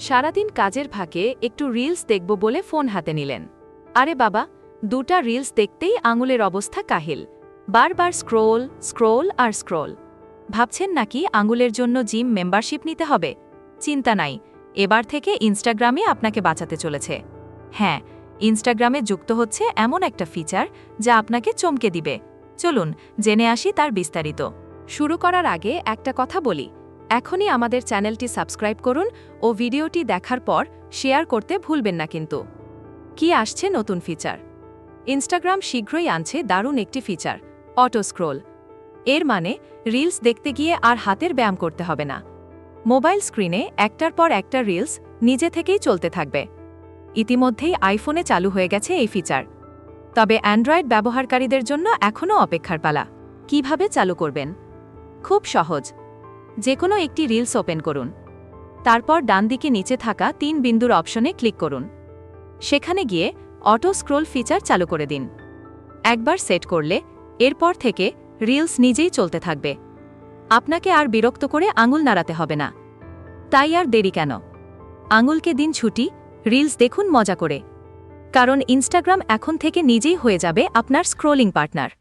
সারাদিন কাজের ফাঁকে একটু রিলস দেখব বলে ফোন হাতে নিলেন। আরে বাবা, দুটা রিলস দেখতেই আঙুলের অবস্থা কাহিল। বারবার স্ক্রোল স্ক্রোল আর স্ক্রোল ভাবছেন নাকি আঙুলের জন্য জিম মেম্বারশিপ নিতে হবে? চিন্তা নাই, এবার থেকে ইনস্টাগ্রামে আপনাকে বাঁচাতে চলেছে। হ্যাঁ ইনস্টাগ্রামে যুক্ত হচ্ছে এমন একটা ফিচার যা আপনাকে চমকে দিবে। চলুন, জেনে আসি তার বিস্তারিত। শুরু করার আগে একটা কথা বলি। এখনই আমাদের চ্যানেলটি সাবস্ক্রাইব করুন ও ভিডিওটি দেখার পর শেয়ার করতে ভুলবেন না কিন্তু। কি আসছে নতুন ফিচার ইনস্টাগ্রাম শীঘ্রই আনছে দারুণ একটি ফিচার অটো স্ক্রোল এর মানে রিলস দেখতে গিয়ে আর হাতের ব্যায়াম করতে হবে না। মোবাইল স্ক্রিনে একটার পর একটা রিলস নিজে থেকেই চলতে থাকবে। ইতিমধ্যেই আইফোনে চালু হয়ে গেছে এই ফিচার তবে অ্যান্ড্রয়েড ব্যবহারকারীদের জন্য এখনও অপেক্ষার পালা। কীভাবে চালু করবেন? খুব সহজ। যে কোনো একটি রিলস ওপেন করুন। তারপর ডানদিকে নিচে থাকা তিন বিন্দুর অপশনে ক্লিক করুন। সেখানে গিয়ে অটো স্ক্রোল ফিচার চালু করে দিন। একবার সেট করলে, এরপর থেকে রিলস নিজেই চলতে থাকবে। আপনাকে আর বিরক্ত করে আঙুল নাড়াতে হবে না। তাই আর দেরি কেন? আঙুলকে দিন ছুটি রিলস দেখুন মজা করে। কারণ ইনস্টাগ্রাম এখন থেকে নিজেই হয়ে যাবে আপনার স্ক্রোলিং পার্টনার